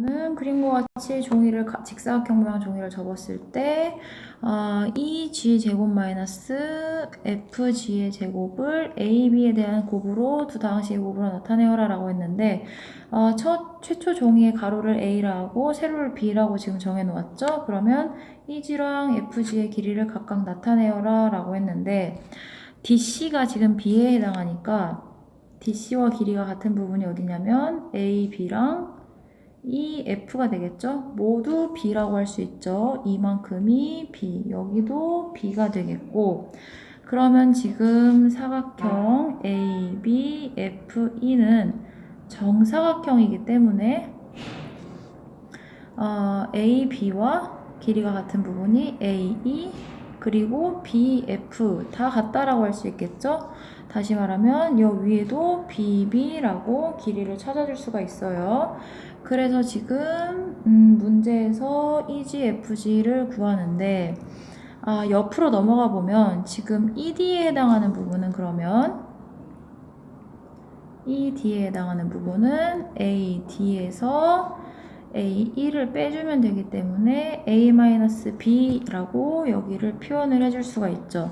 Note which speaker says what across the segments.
Speaker 1: 는 그림과 같이 종이를 가- 직사각형 모양 종이를 접었을 때 어, e g 제곱 마이너스 f g의 제곱을 a b에 대한 곱으로 두 다항식의 곱으로 나타내어라 라고 했는데 어, 첫 최초 종이의 가로를 a라고 세로를 b라고 지금 정해 놓았죠. 그러면 e g랑 f g의 길이를 각각 나타내어라 라고 했는데 dc가 지금 b에 해당하니까 DC와 길이가 같은 부분이 어디냐면 A, B랑 이 F가 되겠죠? 모두 B라고 할 수 있죠. 이만큼이 B, 여기도 B가 되겠고 그러면 지금 사각형 A, B, F, E는 정사각형이기 때문에 어, A, B와 길이가 같은 부분이 A, E 그리고 B, F 다 같다라고 할 수 있겠죠? 다시 말하면 이 위에도 BB라고 길이를 찾아줄 수가 있어요. 그래서 지금 음, 문제에서 EGFG를 구하는데 아, 옆으로 넘어가 보면 지금 ED에 해당하는 부분은 그러면 ED에 해당하는 부분은 AD에서 A1을 빼주면 되기 때문에 A-B라고 여기를 표현을 해줄 수가 있죠.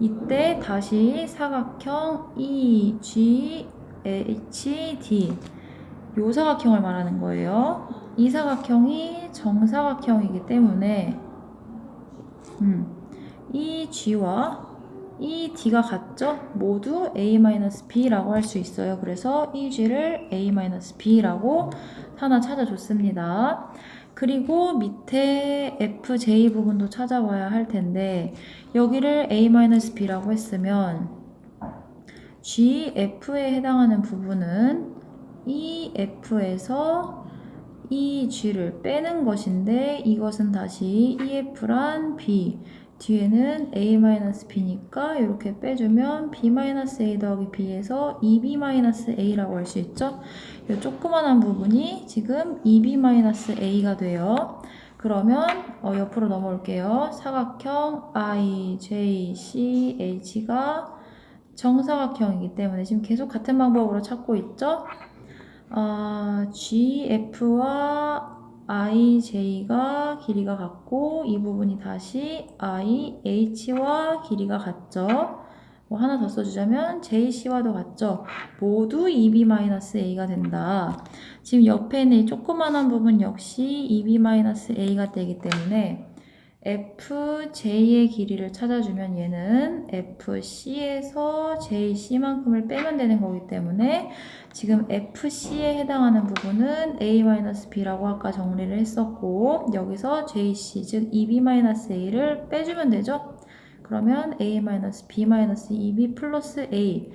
Speaker 1: 이때 다시 사각형 E, G, H, D 요 사각형을 말하는 거예요. 이 사각형이 정사각형이기 때문에 음, 이 G와 이 D가 같죠? 모두 A-B라고 할 수 있어요. 그래서 이 G를 A-B라고 하나 찾아줬습니다. 그리고 밑에 FJ 부분도 찾아봐야 할 텐데 여기를 A-B라고 했으면 GF에 해당하는 부분은 이 F에서 이 G를 빼는 것인데 이것은 다시 EF란 B 뒤에는 A-B니까 이렇게 빼주면 B-A 더하기 B에서 2B-A라고 할 수 있죠. 이 조그만한 부분이 지금 2B-A가 돼요. 그러면 어, 옆으로 넘어올게요. 사각형 I, J, C, H가 정사각형이기 때문에 지금 계속 같은 방법으로 찾고 있죠. 어, GF와 IJ가 길이가 같고 이 부분이 다시 IH와 길이가 같죠. 뭐 하나 더 써주자면 JC와도 같죠. 모두 2B-A가 된다. 지금 옆에 있는 이 조그만한 부분 역시 2B-A가 되기 때문에 FJ의 길이를 찾아주면 얘는 FC에서 JC만큼을 빼면 되는 거기 때문에 지금 FC에 해당하는 부분은 A-B라고 아까 정리를 했었고 여기서 JC 즉 EB-A를 빼주면 되죠. 그러면 A-B-, 2B 플러스 A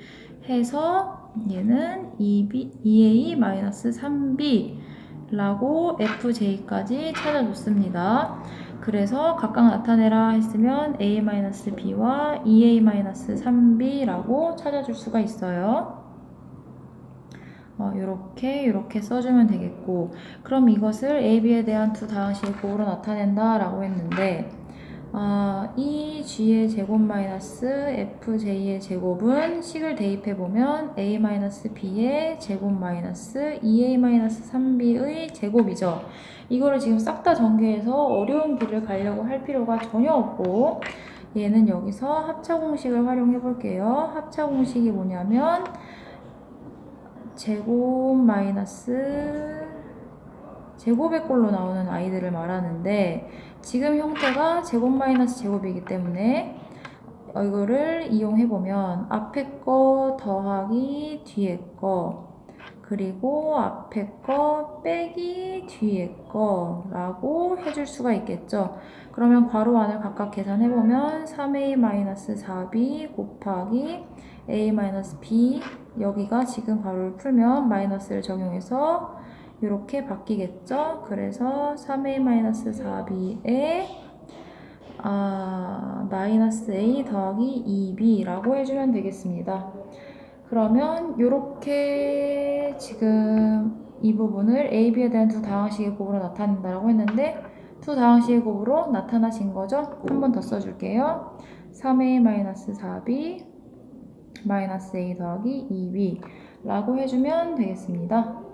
Speaker 1: 해서 얘는 2B, 2A-3B 라고 FJ까지 찾아줬습니다. 그래서 각각 나타내라 했으면 A-B와 2A-3B라고 찾아줄 수가 있어요. 어, 이렇게 이렇게 써주면 되겠고 그럼 이것을 AB에 대한 두 다항식의 곱으로 나타낸다 라고 했는데 어, 이 G의 제곱 마이너스 FJ의 제곱은 식을 대입해보면 A-B의 제곱 마이너스 2A-3B의 제곱이죠. 이거를 지금 싹 다 전개해서 어려운 길을 가려고 할 필요가 전혀 없고 얘는 여기서 합차 공식을 활용해 볼게요. 합차 공식이 뭐냐면 제곱 마이너스 제곱의 꼴로 나오는 아이들을 말하는데 지금 형태가 제곱 마이너스 제곱이기 때문에 이거를 이용해 보면 앞에 거 더하기 뒤에 거 그리고 앞에 거 빼기 뒤에 거라고 해줄 수가 있겠죠. 그러면 괄호 안을 각각 계산해 보면 3a-4b 곱하기 a-b 여기가 지금 괄호를 풀면 마이너스를 적용해서 이렇게 바뀌겠죠. 그래서 3a-4b에 아, 마이너스 a 더하기 2b라고 해주면 되겠습니다. 그러면 이렇게 지금 이 부분을 A, B에 대한 두 다항식의 곱으로 나타낸다고 했는데 두 다항식의 곱으로 나타나신 거죠? 한 번 더 써줄게요. 3A-4B 마이너스 A 더하기 2B 라고 해주면 되겠습니다.